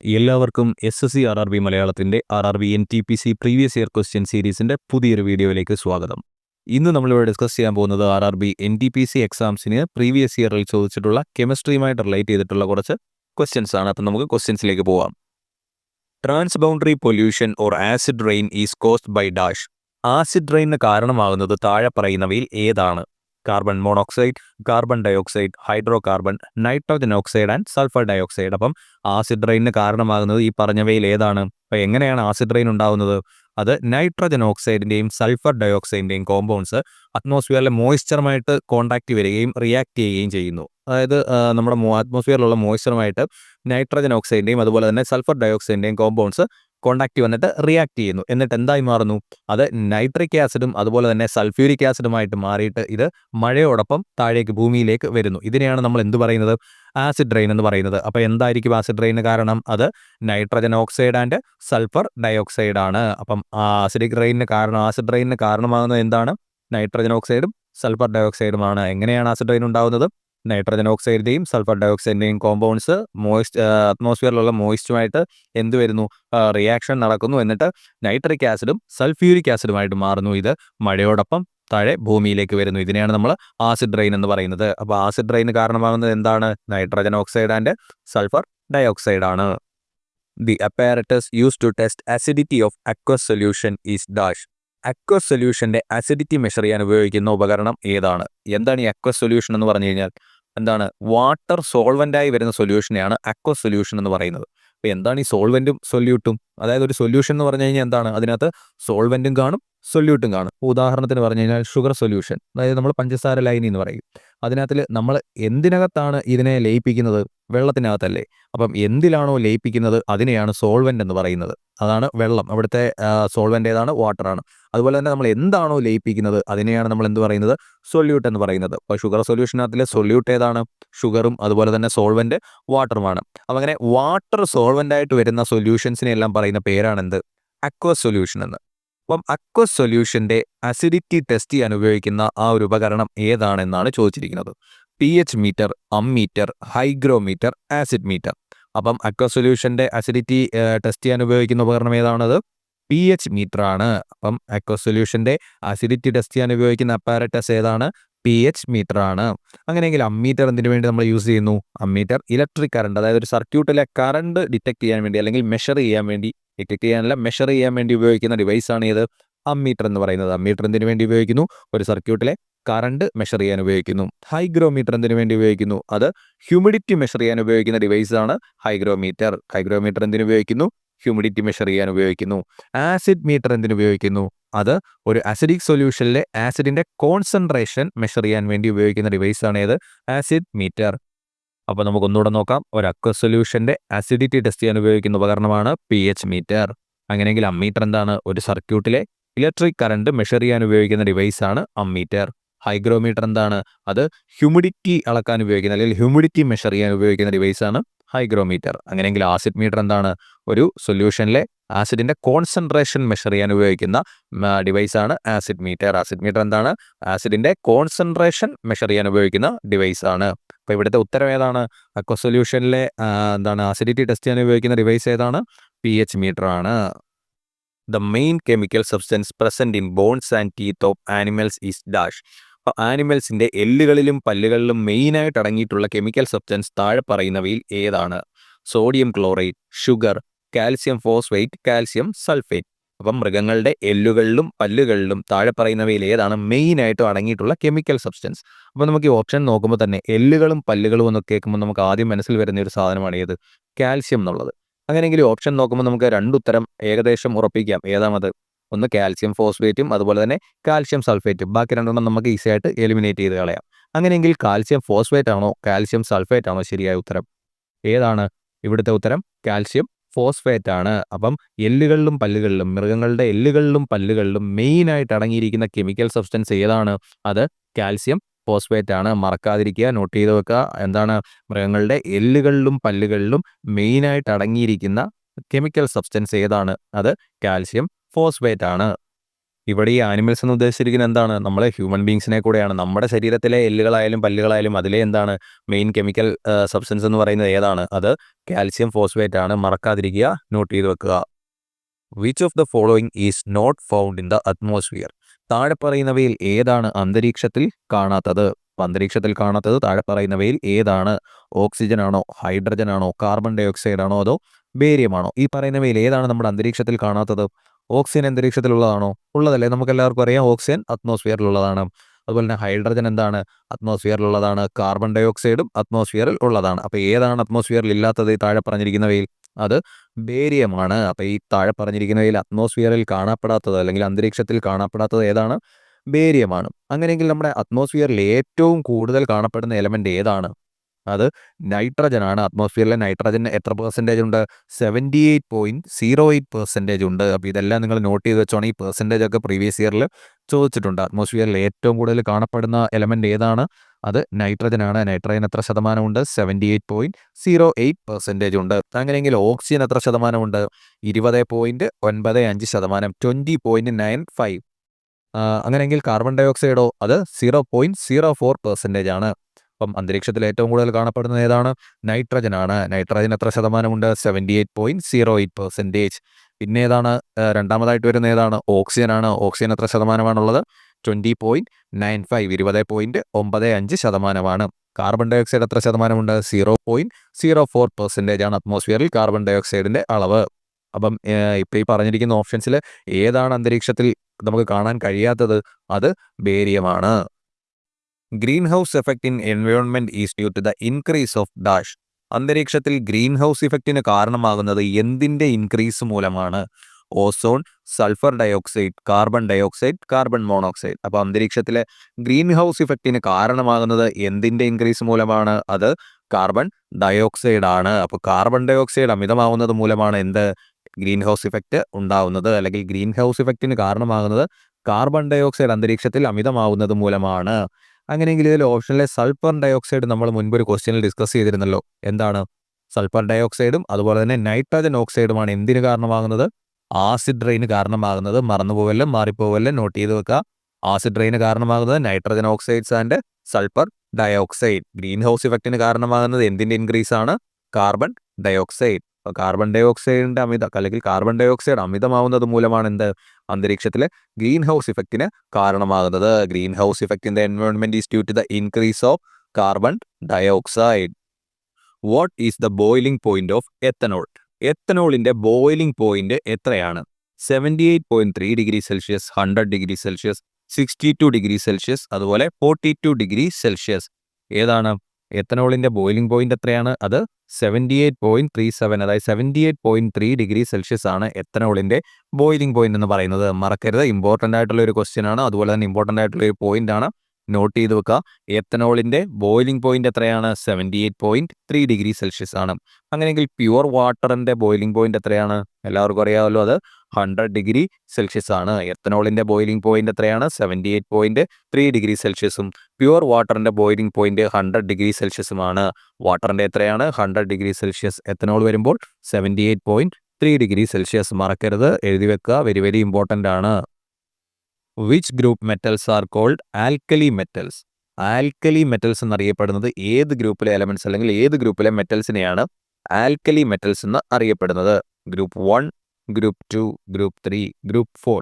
എല്ലാവർക്കും S S C R R B മലയാളത്തിന്റെ R R B N T P C previous year question സീരീസിന്റെ പുതിയൊരു വീഡിയോയിലേക്ക് സ്വാഗതം. ഇന്ന് നമ്മളിവിടെ ഡിസ്കസ് ചെയ്യാൻ പോകുന്നത് R R B N T P C എക്സാംസിന് previous ഇയറിൽ ചോദിച്ചിട്ടുള്ള കെമിസ്ട്രിയുമായിട്ട് റിലേറ്റ് ചെയ്തിട്ടുള്ള കുറച്ച് ക്വസ്റ്റ്യൻസ് ആണ്. അപ്പം നമുക്ക് ക്വസ്റ്റ്യൻസിലേക്ക് പോവാം. Trans boundary pollution or acid rain is caused by dash acid rain കാരണമാകുന്നത് താഴെ പറയുന്നവയിൽ ഏതാണ്? Carbon monoxide carbon dioxide hydrocarbon nitrogen oxide and sulphur dioxide അപ്പം ആസിഡ് റെയിന് കാരണമാകുന്നത് ഈ പറഞ്ഞവയിൽ ഏതാണ്? അപ്പോൾ എങ്ങനെയാണ് ആസിഡ് റെയിൻ ഉണ്ടാകുന്നത് അത് നൈട്രജൻ ഓക്സൈഡിന്റെയും സൾഫർ ഡയോക്സൈഡിന്റെയും കോമ്പൗണ്ട്സ് അറ്റ്മോസ്ഫിയറിലെ മോയ്സ്ചറുമായിട്ട് കോണ്ടാക്ട് വരികയും റിയാക്ട് ചെയ്യുകയും ചെയ്യുന്നു. അതായത് നമ്മുടെ അറ്റ്മോസ്ഫിയറിലുള്ള മോയ്സ്ചറുമായിട്ട് നൈട്രജൻ ഓക്സൈഡിന്റെയും അതുപോലെ തന്നെ സൾഫർ ഡയോക്സൈഡിന്റെയും കോമ്പൗണ്ട്സ് കോണ്ടാക്ട് വന്നിട്ട് റിയാക്ട് ചെയ്യുന്നു. എന്നിട്ട് എന്തായി മാറുന്നു? അത് നൈട്രിക് ആസിഡും അതുപോലെ തന്നെ സൾഫ്യൂരിക് ആസിഡുമായിട്ട് മാറിയിട്ട് ഇത് മഴയോടൊപ്പം താഴേക്ക് ഭൂമിയിലേക്ക് വരുന്നു. ഇതിനെയാണ് നമ്മൾ എന്ത് പറയുന്നത്? ആസിഡ് റെയിൻ എന്ന് പറയുന്നത്. അപ്പോൾ എന്തായിരിക്കും ആസിഡ് റെയിന് കാരണം? അത് nitrogen oxide and sulphur dioxide ആണ്. അപ്പം ആസിഡിക് റെയിനിന് കാരണം ആസിഡ് റെയിനിന് കാരണമാകുന്നത് എന്താണ്? നൈട്രജൻ ഓക്സൈഡും സൾഫർ ഡയോക്സൈഡുമാണ് എങ്ങനെയാണ് ആസിഡ് റെയിൻ ഉണ്ടാകുന്നത് നൈട്രജൻ ഓക്സൈഡിന്റെയും സൾഫർ ഡയോക്സൈഡിന്റെയും കോമ്പൗണ്ട്സ് മോയിസ്റ്റ് അറ്റ്മോസ്ഫിയറിലുള്ള മോയിസ്റ്റുമായിട്ട് എന്ത് വരുന്നു? റിയാക്ഷൻ നടക്കുന്നു. എന്നിട്ട് നൈട്രിക് ആസിഡും സൾഫ്യൂരിക് ആസിഡുമായിട്ട് മാറുന്നു. ഇത് മഴയോടൊപ്പം താഴെ ഭൂമിയിലേക്ക് വരുന്നു. ഇതിനെയാണ് നമ്മൾ ആസിഡ് റെയിൻ എന്ന് പറയുന്നത്. അപ്പോൾ ആസിഡ് റെയിന് കാരണമാകുന്നത് എന്താണ്? Nitrogen oxide and sulphur dioxide ആണ്. The apparatus use to test acidity of aqua solution is dash aqua സൊല്യൂഷന്റെ acidity measure ചെയ്യാൻ ഉപയോഗിക്കുന്ന ഉപകരണം ഏതാണ്? എന്താണ് ഈ അക്വസ് സൊല്യൂഷൻ എന്ന് പറഞ്ഞു കഴിഞ്ഞാൽ എന്താണ് വാട്ടർ സോൾവെന്റായി വരുന്ന സൊല്യൂഷനെയാണ് അക്വ സൊല്യൂഷൻ എന്ന് പറയുന്നത്. അപ്പോൾ എന്താണ് ഈ സോൾവെന്റും സൊല്യൂട്ടും? അതായത് ഒരു സൊല്യൂഷൻ എന്ന് പറഞ്ഞു കഴിഞ്ഞാൽ എന്താണ്? അതിനകത്ത് സോൾവെന്റും കാണും സൊല്യൂട്ടും കാണും. ഉദാഹരണത്തിന് പറഞ്ഞു കഴിഞ്ഞാൽ ഷുഗർ സൊല്യൂഷൻ. അതായത് നമ്മൾ പഞ്ചസാര ലൈനി എന്ന് പറയും. അതിനകത്തിൽ നമ്മൾ എന്തിനകത്താണ് ഇതിനെ ലയിപ്പിക്കുന്നത്? വെള്ളത്തിനകത്തല്ലേ. അപ്പം എന്തിലാണോ ലയിപ്പിക്കുന്നത്? അതിനെയാണ് സോൾവെന്റ് എന്ന് പറയുന്നത്. അതാണ് വെള്ളം. അവിടുത്തെ സോൾവെന്റ് ഏതാണ് വാട്ടറാണ്. അതുപോലെ തന്നെ നമ്മൾ എന്താണോ ലയിപ്പിക്കുന്നത്? അതിനെയാണ് നമ്മൾ എന്ത് പറയുന്നത്? സൊല്യൂട്ട് എന്ന് പറയുന്നത്. അപ്പോൾ ഷുഗർ സൊല്യൂഷനകത്തിലെ സൊല്യൂട്ട് ഏതാണ്? ഷുഗറും അതുപോലെ തന്നെ സോൾവെന്റ് വാട്ടറുമാണ്. അപ്പം അങ്ങനെ വാട്ടർ സോൾവെന്റ് ആയിട്ട് വരുന്ന സൊല്യൂഷൻസിനെ എല്ലാം പറയുന്ന പേരാണ് എന്ത് അക്വസ് സൊല്യൂഷൻ എന്ന് അപ്പം അക്വസ് സൊല്യൂഷന്റെ അസിഡിറ്റി ടെസ്റ്റ് ചെയ്യാൻ ഉപയോഗിക്കുന്ന ആ ഒരു ഉപകരണം ഏതാണെന്നാണ് ചോദിച്ചിരിക്കുന്നത്. P H meter ammeter hygrometer acid meter അപ്പം അക്വസ് സൊല്യൂഷന്റെ അസിഡിറ്റി ടെസ്റ്റ് ചെയ്യാൻ ഉപയോഗിക്കുന്ന ഉപകരണം ഏതാണത്? പി എച്ച് മീറ്റർ ആണ്. അപ്പം അക്വസ് സൊല്യൂഷന്റെ അസിഡിറ്റി ടെസ്റ്റ് ചെയ്യാൻ ഉപയോഗിക്കുന്ന അപ്പാരറ്റസ് ഏതാണ്? പി എച്ച് മീറ്റർ ആണ്. അങ്ങനെയെങ്കിൽ അമ്മീറ്റർ എന്തിനു വേണ്ടി നമ്മൾ യൂസ് ചെയ്യുന്നു? അമ്മീറ്റർ ഇലക്ട്രിക് കറണ്ട് അതായത് ഒരു സർക്യൂട്ടിലെ കറണ്ട് ഡിറ്റക്ട് ചെയ്യാൻ വേണ്ടി അല്ലെങ്കിൽ മെഷർ ചെയ്യാൻ വേണ്ടി ഡിറ്റക്ട് ചെയ്യാനല്ല മെഷർ ചെയ്യാൻ വേണ്ടി ഉപയോഗിക്കുന്ന ഡിവൈസ് ആണ് ഇത് അമ്മീറ്റർ എന്ന് പറയുന്നത്. അമ്മീറ്റർ എന്തിനു വേണ്ടി ഉപയോഗിക്കുന്നു? ഒരു സർക്യൂട്ടിലെ കറണ്ട് മെഷർ ചെയ്യാൻ ഉപയോഗിക്കുന്നു. ഹൈഗ്രോമീറ്റർ എന്തിനു വേണ്ടി ഉപയോഗിക്കുന്നു? അത് ഹ്യൂമിഡിറ്റി മെഷർ ചെയ്യാൻ ഉപയോഗിക്കുന്ന ഡിവൈസ് ആണ് ഹൈഗ്രോമീറ്റർ ഹൈഗ്രോമീറ്റർ എന്തിനു ഉപയോഗിക്കുന്നു? ഹ്യൂമിഡിറ്റി മെഷർ ചെയ്യാൻ ഉപയോഗിക്കുന്നു. ആസിഡ് മീറ്റർ എന്തിനു ഉപയോഗിക്കുന്നു? അത് ഒരു ആസിഡിക് സൊല്യൂഷനിലെ ആസിഡിന്റെ കോൺസെൻട്രേഷൻ മെഷർ ചെയ്യാൻ വേണ്ടി ഉപയോഗിക്കുന്ന ഡിവൈസ് ആണ് ഏത്? ആസിഡ് മീറ്റർ അപ്പോൾ നമുക്ക് ഒന്നുകൂടെ നോക്കാം. ഒരു അക്വ സൊല്യൂഷന്റെ അസിഡിറ്റി ടെസ്റ്റ് ചെയ്യാൻ ഉപയോഗിക്കുന്ന ഉപകരണമാണ് പി എച്ച് മീറ്റർ അങ്ങനെയെങ്കിൽ അമ്മീറ്റർ എന്താണ്? ഒരു സർക്യൂട്ടിലെ ഇലക്ട്രിക് കറണ്ട് മെഷർ ചെയ്യാൻ ഉപയോഗിക്കുന്ന ഡിവൈസ് ആണ് അമ്മീറ്റർ ഹൈഗ്രോമീറ്റർ എന്താണ്? അത് ഹ്യൂമിഡിറ്റി അളക്കാൻ ഉപയോഗിക്കുന്ന അല്ലെങ്കിൽ ഹ്യൂമിഡിറ്റി മെഷർ ചെയ്യാൻ ഉപയോഗിക്കുന്ന ഡിവൈസ് ആണ് ഹൈഗ്രോമീറ്റർ അങ്ങനെയെങ്കിൽ ആസിഡ് മീറ്റർ എന്താണ്? ഒരു സൊല്യൂഷനിലെ ആസിഡിന്റെ കോൺസെൻട്രേഷൻ മെഷർ ചെയ്യാൻ ഉപയോഗിക്കുന്ന ഡിവൈസ് ആണ് ആസിഡ് മീറ്റർ ആസിഡ് മീറ്റർ എന്താണ്? ആസിഡിന്റെ കോൺസെൻട്രേഷൻ മെഷർ ചെയ്യാൻ ഉപയോഗിക്കുന്ന ഡിവൈസ് ആണ്. അപ്പോൾ ഇവിടുത്തെ ഉത്തരം ഏതാണ്? അക്വ സൊല്യൂഷനിലെ എന്താണ് ആസിഡിറ്റി ടെസ്റ്റ് ചെയ്യാൻ ഉപയോഗിക്കുന്ന ഡിവൈസ് ഏതാണ്? പി എച്ച് മീറ്റർ ആണ് the main chemical substance present in bones and teeth of animals is dash അപ്പോൾ ആനിമൽസിന്റെ എല്ലുകളിലും പല്ലുകളിലും മെയിനായിട്ട് അടങ്ങിയിട്ടുള്ള കെമിക്കൽ സബ്സ്റ്റൻസ് താഴെ പറയുന്നവയിൽ ഏതാണ്? Sodium chloride sugar calcium phosphate calcium sulphate അപ്പം മൃഗങ്ങളുടെ എല്ലുകളിലും പല്ലുകളിലും താഴെ പറയുന്നവയിൽ ഏതാണ്? മെയിൻ ആയിട്ടും അടങ്ങിയിട്ടുള്ള കെമിക്കൽ സബ്സ്റ്റൻസ് അപ്പോൾ നമുക്ക് ഈ ഓപ്ഷൻ നോക്കുമ്പോൾ തന്നെ എല്ലുകളും പല്ലുകളും എന്നൊക്കെ കേൾക്കുമ്പോൾ നമുക്ക് ആദ്യം മനസ്സിൽ വരുന്ന ഒരു സാധനമാണ് ഏത്? കാൽസ്യം എന്നുള്ളത്. അങ്ങനെയെങ്കിൽ ഓപ്ഷൻ നോക്കുമ്പോൾ നമുക്ക് രണ്ടുത്തരം ഏകദേശം ഉറപ്പിക്കാം. ഏതാണത്? ഒന്ന് കാൽസ്യം ഫോസ്ഫേറ്റും അതുപോലെ തന്നെ കാൽസ്യം സൾഫേറ്റും ബാക്കി രണ്ടെണ്ണം നമുക്ക് ഈസി ആയിട്ട് എലിമിനേറ്റ് ചെയ്ത് കളയാം. അങ്ങനെയെങ്കിൽ കാൽസ്യം ഫോസ്ഫേറ്റ് ആണോ? കാൽസ്യം സൾഫേറ്റ് ആണോ ശരിയായ ഉത്തരം? ഏതാണ് ഇവിടുത്തെ ഉത്തരം? കാൽസ്യം ഫോസ്ഫേറ്റ് ആണ് അപ്പം എല്ലുകളിലും പല്ലുകളിലും മൃഗങ്ങളുടെ എല്ലുകളിലും പല്ലുകളിലും മെയിനായിട്ട് അടങ്ങിയിരിക്കുന്ന കെമിക്കൽ സബ്സ്റ്റൻസ് ഏതാണ്? അത് കാൽസ്യം ഫോസ്ഫേറ്റ് ആണ് മറക്കാതിരിക്കുക നോട്ട് ചെയ്ത് വെക്കുക. എന്താണ്? മൃഗങ്ങളുടെ എല്ലുകളിലും പല്ലുകളിലും മെയിനായിട്ട് അടങ്ങിയിരിക്കുന്ന കെമിക്കൽ സബ്സ്റ്റൻസ് ഏതാണ്? അത് കാൽസ്യം ഫോസ്ഫേറ്റ് ആണ് ഇവിടെ ഈ ആനിമൽസ് എന്ന് ഉദ്ദേശിച്ചിരിക്കുന്നത് എന്താണ്? നമ്മളെ ഹ്യൂമൻ ബീങ്സിനെ കൂടെയാണ്. നമ്മുടെ ശരീരത്തിലെ എല്ലുകളായാലും പല്ലുകളായാലും അതിലെ എന്താണ്? മെയിൻ കെമിക്കൽ സബ്സ്റ്റൻസ് എന്ന് പറയുന്നത് ഏതാണ്? അത് കാൽസ്യം ഫോസ്ഫേറ്റ് ആണ്. മറക്കാതിരിക്കുക നോട്ട് ചെയ്ത് വെക്കുക. Which of the following is not found in the atmosphere താഴെ പറയുന്നവയിൽ ഏതാണ് അന്തരീക്ഷത്തിൽ കാണാത്തത്? അന്തരീക്ഷത്തിൽ കാണാത്തത് താഴെ പറയുന്നവയിൽ ഏതാണ്? ഓക്സിജൻ ആണോ? ഹൈഡ്രജൻ ആണോ? കാർബൺ ഡൈ ആണോ? അതോ ബേരിയമാണോ ഈ പറയുന്നവയിൽ ഏതാണ് നമ്മുടെ അന്തരീക്ഷത്തിൽ കാണാത്തത്? ഓക്സിജൻ അന്തരീക്ഷത്തിലുള്ളതാണോ? ഉള്ളതല്ലേ. നമുക്ക് എല്ലാവർക്കും അറിയാം ഓക്സിജൻ അറ്റ്മോസ്ഫിയറിലുള്ളതാണ്. അതുപോലെ തന്നെ ഹൈഡ്രജൻ എന്താണ്? അറ്റ്മോസ്ഫിയറിലുള്ളതാണ്. കാർബൺ ഡൈ ഓക്സൈഡും അറ്റ്മോസ്ഫിയറിൽ ഉള്ളതാണ്. അപ്പോൾ ഏതാണ് അറ്റ്മോസ്ഫിയറിൽ ഇല്ലാത്തത് ഈ താഴെ പറഞ്ഞിരിക്കുന്നവയിൽ? അത് ബേരിയമാണ്. അപ്പോൾ ഈ താഴെ പറഞ്ഞിരിക്കുന്നവയിൽ അറ്റ്മോസ്ഫിയറിൽ കാണപ്പെടാത്തത് അല്ലെങ്കിൽ അന്തരീക്ഷത്തിൽ കാണപ്പെടാത്തത് ഏതാണ്? ബേരിയമാണ്. അങ്ങനെയെങ്കിൽ നമ്മുടെ അറ്റ്മോസ്ഫിയറിൽ ഏറ്റവും കൂടുതൽ കാണപ്പെടുന്ന എലമെന്റ് ഏതാണ്? അത് നൈട്രജൻ ആണ് അറ്റ്മോസ്ഫിയറിലെ നൈട്രജൻ എത്ര പെർസെന്റേജ് ഉണ്ട്? Seventy eight point zero eight percentage ഉണ്ട്. അപ്പോൾ ഇതെല്ലാം നിങ്ങൾ നോട്ട് ചെയ്ത് വെച്ചോണം. ഈ പെർസെന്റേജ് ഒക്കെ പ്രീവിയസ് ഇയറിൽ ചോദിച്ചിട്ടുണ്ട്. അറ്റ്മോസ്ഫിയറിൽ ഏറ്റവും കൂടുതൽ കാണപ്പെടുന്ന എലമെന്റ് ഏതാണ്? അത് നൈട്രജൻ ആണ് നൈട്രജൻ എത്ര ശതമാനമുണ്ട് seventy eight point zero eight percentage ഉണ്ട്. അങ്ങനെയെങ്കിൽ ഓക്സിജൻ എത്ര ശതമാനമുണ്ട് ഇരുപത് പോയിന്റ് ഒൻപത് അഞ്ച് ശതമാനം. ട്വന്റി പോയിന്റ് നയൻ ഫൈവ് അങ്ങനെയെങ്കിൽ കാർബൺ ഡയോക്സൈഡോ അത് zero point zero four percentage ആണ്. അപ്പം അന്തരീക്ഷത്തിൽ ഏറ്റവും കൂടുതൽ കാണപ്പെടുന്നത് ഏതാണ്? നൈട്രജൻ ആണ്. നൈട്രജൻ എത്ര ശതമാനമുണ്ട്? Seventy eight point zero eight percentage പിന്നെ ഏതാണ്? രണ്ടാമതായിട്ട് വരുന്ന ഏതാണ്? ഓക്സിജൻ ആണ്. ഓക്സിജൻ എത്ര ശതമാനമാണുള്ളത്? ട്വന്റി പോയിന്റ് നയൻ ഫൈവ് ഇരുപത് പോയിന്റ് ഒമ്പത് അഞ്ച് ശതമാനമാണ്. കാർബൺ ഡയോക്സൈഡ് എത്ര ശതമാനമുണ്ട്? Zero point zero four percentage ആണ് അറ്റ്മോസ്ഫിയറിൽ കാർബൺ ഡയോക്സൈഡിന്റെ അളവ്. അപ്പം ഇപ്പം ഈ പറഞ്ഞിരിക്കുന്ന ഓപ്ഷൻസിൽ ഏതാണ് അന്തരീക്ഷത്തിൽ നമുക്ക് കാണാൻ കഴിയാത്തത്? അത് ബേരിയമാണ് green house effect in environment is due to the increase of dash അന്തരീക്ഷത്തിൽ ഗ്രീൻ ഹൗസ് ഇഫക്റ്റിന് കാരണമാകുന്നത് എന്തിന്റെ ഇൻക്രീസ് മൂലമാണ്? Ozone sulphur dioxide carbon dioxide carbon monoxide. അപ്പോൾ അന്തരീക്ഷത്തിലെ ഗ്രീൻ ഹൗസ് ഇഫക്റ്റിന് കാരണമാകുന്നത് എന്തിന്റെ ഇൻക്രീസ് മൂലമാണ്? അത് കാർബൺ ഡയോക്സൈഡ് ആണ്. അപ്പോൾ കാർബൺ ഡയോക്സൈഡ് അമിതമാവുന്നത് മൂലമാണ് എന്ത്? ഗ്രീൻ ഹൗസ് ഇഫക്റ്റ് ഉണ്ടാവുന്നത്. അല്ലെങ്കിൽ ഗ്രീൻ ഹൗസ് ഇഫക്റ്റിന് കാരണമാകുന്നത് കാർബൺ ഡയോക്സൈഡ് അന്തരീക്ഷത്തിൽ അമിതമാവുന്നത് മൂലമാണ്. അങ്ങനെയെങ്കിൽ ഇതിൽ ഓപ്ഷനിലെ സൾഫർ ഡയോക്സൈഡ് നമ്മൾ മുൻപ് ഒരു ക്വസ്റ്റ്യനിൽ ഡിസ്കസ് ചെയ്തിരുന്നല്ലോ. എന്താണ്? സൾഫർ ഡയോക്സൈഡും അതുപോലെ തന്നെ നൈട്രജൻ ഓക്സൈഡുമാണ് എന്തിനു കാരണമാകുന്നത്? ആസിഡ് റെയിന് കാരണമാകുന്നത്. മറന്നുപോവല്ല മാറിപ്പോവല്ല? നോട്ട് ചെയ്ത് വെക്കുക ആസിഡ് റെയിന് കാരണമാകുന്നത് nitrogen oxides and sulphur dioxide greenhouse ഇഫക്റ്റിന് കാരണമാകുന്നത് എന്തിന്റെ ഇൻക്രീസ് ആണ്? കാർബൺ ഡയോക്സൈഡ് കാർബൺ ഡൈ ഓക്സൈഡിന്റെ അമിത അല്ലെങ്കിൽ കാർബൺ ഡൈ ഓക്സൈഡ് അമിതമാവുന്നത് മൂലമാണ് എന്ത് അന്തരീക്ഷത്തിലെ ഗ്രീൻ ഹൗസ് ഇഫക്റ്റിന് കാരണമാകുന്നത്. Green house effect in the environment is due to the increase of carbon dioxide what is the boiling point of ethanol എത്തനോളിന്റെ boiling point എത്രയാണ്? Seventy eight point three degree Celsius hundred degree Celsius sixty two degree Celsius അതുപോലെ forty two degree Celsius ഏതാണ്? എത്തനോളിന്റെ boiling point എത്രയാണ്? അത് seventy eight point three seven അതായത് seventy eight point three degree Celsius ആണ് എത്തനോളിന്റെ boiling point എന്ന് പറയുന്നത്. മറക്കരുത് ഇമ്പോർട്ടന്റ് ആയിട്ടുള്ള ഒരു ക്വസ്റ്റ്യൻ ആണ്. അതുപോലെ തന്നെ ഇമ്പോർട്ടന്റ് ആയിട്ടുള്ള ഒരു പോയിന്റ് ആണ്. നോട്ട് ചെയ്ത് വെക്കുക എത്തനോളിന്റെ ബോയിലിംഗ് പോയിന്റ് എത്രയാണ്? Seventy eight point three degree Celsius ആണ്. അങ്ങനെയെങ്കിൽ പ്യുവർ വാട്ടറിന്റെ ബോയിലിംഗ് പോയിന്റ് എത്രയാണ്? എല്ലാവർക്കും അറിയാമല്ലോ അത് ഹൺഡ്രഡ് ഡിഗ്രി സെൽഷ്യസ് ആണ്. എത്തനോളിന്റെ ബോയിലിംഗ് പോയിന്റ് എത്രയാണ്? Seventy eight point three degree സെൽഷ്യസും pure വാട്ടറിന്റെ ബോയിലിംഗ് പോയിന്റ് ഹൺഡ്രഡ് ഡിഗ്രി സെൽഷ്യസുമാണ് വാട്ടറിന്റെ എത്രയാണ്? ഹൺഡ്രഡ് ഡിഗ്രി സെൽഷ്യസ് എത്തനോൾ വരുമ്പോൾ seventy eight point three degree Celsius മറക്കരുത്. എഴുതി വെക്കുക വെരി വെരി ഇമ്പോർട്ടന്റ് ആണ്. Which group metals are called alkali metals alkali metals എന്നറിയപ്പെടുന്നത് ഏത് ഗ്രൂപ്പിലെ എലമെന്റ്സ് അല്ലെങ്കിൽ ഏത് ഗ്രൂപ്പിലെ മെറ്റൽസിനെയാണ് ആൽക്കലി മെറ്റൽസ് എന്ന് അറിയപ്പെടുന്നത്. Group one group two group three group four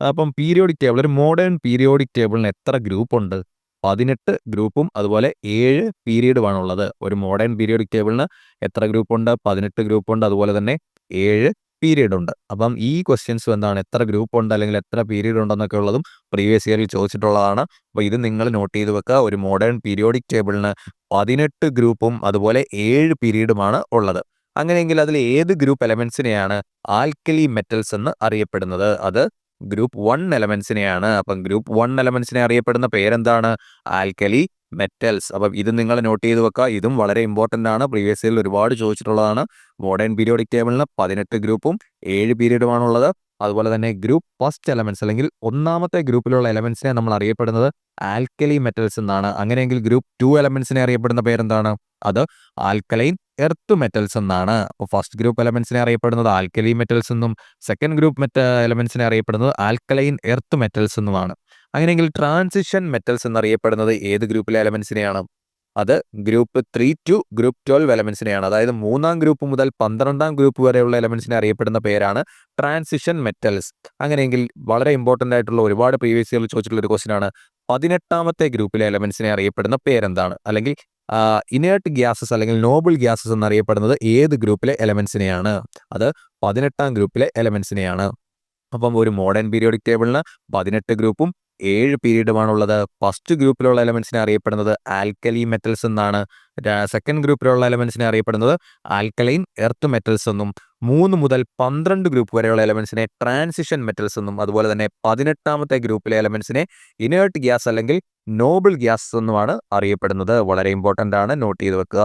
അപ്പം പീരിയോഡിക് ടേബിൾ ഒരു മോഡേൺ പീരിയോഡിക് ടേബിളിന് എത്ര ഗ്രൂപ്പ് ഉണ്ട്? പതിനെട്ട് ഗ്രൂപ്പും അതുപോലെ ഏഴ് പീരീഡുമാണ് ഉള്ളത് ഒരു മോഡേൺ പീരിയോഡിക് ടേബിളിന് എത്ര ഗ്രൂപ്പ് ഉണ്ട്? പതിനെട്ട് ഗ്രൂപ്പ് ഉണ്ട്. അതുപോലെ തന്നെ ഏഴ് പീരീഡ് ഉണ്ട് അപ്പം ഈ ക്വസ്റ്റ്യൻസ് എന്താണ്? എത്ര ഗ്രൂപ്പ് ഉണ്ട്? അല്ലെങ്കിൽ എത്ര പീരീഡ് ഉണ്ടെന്നൊക്കെ ഉള്ളതും പ്രീവിയസ് ഇയറിൽ ചോദിച്ചിട്ടുള്ളതാണ്. അപ്പോൾ ഇത് നിങ്ങൾ നോട്ട് ചെയ്ത് വെക്കുക. ഒരു മോഡേൺ പീരിയോഡിക് ടേബിളിന് പതിനെട്ട് ഗ്രൂപ്പും അതുപോലെ ഏഴ് പീരീഡുമാണ് ഉള്ളത്. അങ്ങനെയെങ്കിൽ അതിൽ ഏത് ഗ്രൂപ്പ് എലമെന്റ്സിനെയാണ് ആൽക്കലി മെറ്റൽസ് എന്ന് അറിയപ്പെടുന്നത്? അത് ഗ്രൂപ്പ് വൺ എലമെന്റ്സിനെയാണ് അപ്പം ഗ്രൂപ്പ് വൺ എലമെന്റ്സിനെ അറിയപ്പെടുന്ന പേരെന്താണ്? ആൽക്കലി മെറ്റൽസ് അപ്പം ഇത് നിങ്ങൾ നോട്ട് ചെയ്ത് വെക്കുക. ഇതും വളരെ ഇമ്പോർട്ടന്റ് ആണ്. പ്രീവിയസ് ഇയറിൽ ഒരുപാട് ചോദിച്ചിട്ടുള്ളതാണ്. മോഡേൺ പീരിയോഡിക് ടേബിളിന് പതിനെട്ട് ഗ്രൂപ്പും ഏഴ് പീരീഡുമാണുള്ളത് അതുപോലെ തന്നെ ഗ്രൂപ്പ് ഫസ്റ്റ് എലമെന്റ്സ് അല്ലെങ്കിൽ ഒന്നാമത്തെ ഗ്രൂപ്പിലുള്ള എലമെന്റ്സിനെ നമ്മൾ അറിയപ്പെടുന്നത് ആൽക്കലി മെറ്റൽസ് എന്നാണ്. അങ്ങനെയെങ്കിൽ ഗ്രൂപ്പ് ടു എലമെന്റ്സിനെ അറിയപ്പെടുന്ന പേരെന്താണ് അത് ആൽക്കലൈൻ എർത്ത് മെറ്റൽസ് എന്നാണ്. അപ്പോൾ ഫസ്റ്റ് ഗ്രൂപ്പ് എലമെന്റ്സിനെ അറിയപ്പെടുന്നത് ആൽക്കലി മെറ്റൽസ് എന്നും സെക്കൻഡ് ഗ്രൂപ്പ് മെറ്റ എലമെന്റ്സിനെ അറിയപ്പെടുന്നത് ആൽക്കലൈൻ എർത്ത് മെറ്റൽസ് എന്നുമാണ്. അങ്ങനെയെങ്കിൽ ട്രാൻസിഷൻ മെറ്റൽസ് എന്നറിയപ്പെടുന്നത് ഏത് ഗ്രൂപ്പിലെ എലമെൻസിനെയാണ് അത് group three to group twelve എലമെൻസിനെയാണ് അതായത് മൂന്നാം ഗ്രൂപ്പ് മുതൽ പന്ത്രണ്ടാം ഗ്രൂപ്പ് വരെയുള്ള എലമെൻസിനെ അറിയപ്പെടുന്ന പേരാണ് ട്രാൻസിഷൻ മെറ്റൽസ് അങ്ങനെയെങ്കിൽ വളരെ ഇമ്പോർട്ടന്റ് ആയിട്ടുള്ള ഒരുപാട് പ്രീവിയസ് ഇയറിൽ ചോദിച്ചിട്ടുള്ള ഒരു ക്വസ്റ്റ്യൻ ആണ്. പതിനെട്ടാമത്തെ ഗ്രൂപ്പിലെ എലമെൻസിനെ അറിയപ്പെടുന്ന പേരെന്താണ്? അല്ലെങ്കിൽ ഇനേർട്ട് ഗ്യാസസ് അല്ലെങ്കിൽ നോബിൾ ഗ്യാസസ് എന്നറിയപ്പെടുന്നത് ഏത് ഗ്രൂപ്പിലെ എലമെൻസിനെയാണ് അത് പതിനെട്ടാം ഗ്രൂപ്പിലെ എലമെൻസിനെയാണ് അപ്പം ഒരു മോഡേൺ പീരിയോഡിക് ടേബിളിന് പതിനെട്ട് ഗ്രൂപ്പും ഏഴ് പീരീഡുമാണുള്ളത്. ഫസ്റ്റ് ഗ്രൂപ്പിലുള്ള എലമെന്റ്സിനെ അറിയപ്പെടുന്നത് ആൽക്കലി മെറ്റൽസ് എന്നാണ്. സെക്കൻഡ് ഗ്രൂപ്പിലുള്ള എലമെന്റ്സിനെ അറിയപ്പെടുന്നത് ആൽക്കലൈൻ എർത്ത് മെറ്റൽസ് എന്നും മൂന്ന് മുതൽ പന്ത്രണ്ട് ഗ്രൂപ്പ് വരെയുള്ള എലമെന്റ്സിനെ ട്രാൻസിഷൻ മെറ്റൽസ് എന്നും അതുപോലെ തന്നെ പതിനെട്ടാമത്തെ ഗ്രൂപ്പിലെ എലമെന്റ്സിനെ ഇനേർട്ട് ഗ്യാസ് അല്ലെങ്കിൽ നോബിൾ ഗ്യാസ് എന്നുമാണ് അറിയപ്പെടുന്നത്. വളരെ ഇമ്പോർട്ടന്റ് ആണ്. നോട്ട് ചെയ്ത് വെക്കുക.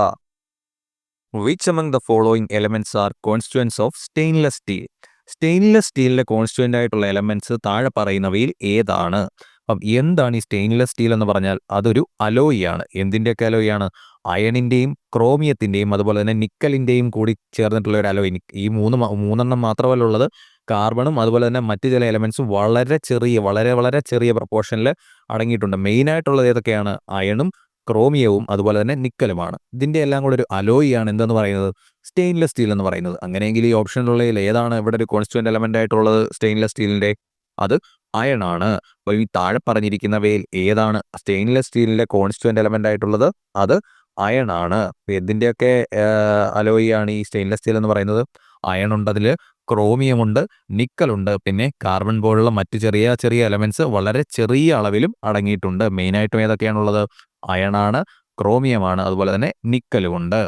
Which among the following elements are constituents of stainless steel stainless സ്റ്റീലിന്റെ കോൺസ്റ്റുവന്റ് ആയിട്ടുള്ള എലമെന്റ്സ് താഴെ പറയുന്നവയിൽ ഏതാണ്? അപ്പം എന്താണ് ഈ സ്റ്റെയിൻലെസ് സ്റ്റീൽ എന്ന് പറഞ്ഞാൽ? അതൊരു അലോയിയാണ്. എന്തിന്റെയൊക്കെ അലോയിയാണ്? അയണിന്റെയും ക്രോമിയത്തിന്റെയും അതുപോലെ തന്നെ നിക്കലിന്റെയും കൂടി ചേർന്നിട്ടുള്ള ഒരു അലോയി. ഈ മൂന്ന് മൂന്നെണ്ണം മാത്രമല്ല ഉള്ളത്. കാർബണും അതുപോലെ തന്നെ മറ്റു ചില എലമെന്റ്സും വളരെ ചെറിയ വളരെ വളരെ ചെറിയ പ്രപ്പോർഷനിൽ അടങ്ങിയിട്ടുണ്ട്. മെയിനായിട്ടുള്ളത് ഏതൊക്കെയാണ്? അയണും ക്രോമിയവും അതുപോലെ തന്നെ നിക്കലുമാണ്. ഇതിന്റെ എല്ലാം കൂടെ ഒരു അലോയിയാണ് എന്തെന്ന് പറയുന്നത്? സ്റ്റെയിൻലെസ് സ്റ്റീൽ എന്ന് പറയുന്നത്. അങ്ങനെയെങ്കിൽ ഈ ഓപ്ഷനിലുള്ളതിൽ ഏതാണ് ഇവിടെ ഒരു കോൺസ്റ്റുവന്റ് എലമെന്റ് ആയിട്ടുള്ളത്? സ്റ്റെയിൻലെസ് സ്റ്റീലിന്റെ അത് അയൺ ആണ്. അപ്പോൾ ഈ താഴെ പറഞ്ഞിരിക്കുന്നവയിൽ ഏതാണ് സ്റ്റെയിൻലെസ് സ്റ്റീലിന്റെ കോൺസ്റ്റുവന്റ് എലമെന്റ് ആയിട്ടുള്ളത്? അത് അയൺ ആണ്. എന്തിന്റെയൊക്കെ അലോയി ആണ് ഈ സ്റ്റെയിൻലെസ് സ്റ്റീൽ എന്ന് പറയുന്നത്? അയൺ ഉണ്ട് അതിൽ ക്രോമിയം ഉണ്ട് നിക്കൽ ഉണ്ട്. പിന്നെ കാർബൺ പോലുള്ള മറ്റ് ചെറിയ ചെറിയ എലമെന്റ്സ് വളരെ ചെറിയ അളവിലും അടങ്ങിയിട്ടുണ്ട്. മെയിനായിട്ടും ഏതൊക്കെയാണുള്ളത്? അയണാണ് ക്രോമിയമാണ് അതുപോലെ തന്നെ നിക്കലും ഉണ്ട്.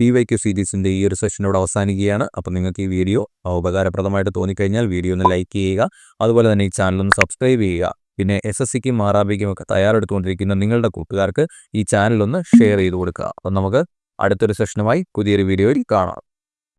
പി വൈ ക്യു സീരീസിന്റെ ഈ ഒരു സെഷനോട് അവസാനിക്കുകയാണ്. അപ്പോൾ നിങ്ങൾക്ക് ഈ വീഡിയോ ഉപകാരപ്രദമായിട്ട് തോന്നിക്കഴിഞ്ഞാൽ വീഡിയോ ഒന്ന് ലൈക്ക് ചെയ്യുക. അതുപോലെ തന്നെ ഈ ചാനൽ ഒന്ന് സബ്സ്ക്രൈബ് ചെയ്യുക. പിന്നെ എസ് എസ് സിക്കും ആറാബിക്കും ഒക്കെ തയ്യാറെടുത്തുകൊണ്ടിരിക്കുന്ന നിങ്ങളുടെ കൂട്ടുകാർക്ക് ഈ ചാനൽ ഒന്ന് ഷെയർ ചെയ്ത് കൊടുക്കുക. അപ്പം നമുക്ക് അടുത്തൊരു സെഷനുമായി പുതിയൊരു വീഡിയോയിൽ കാണാം.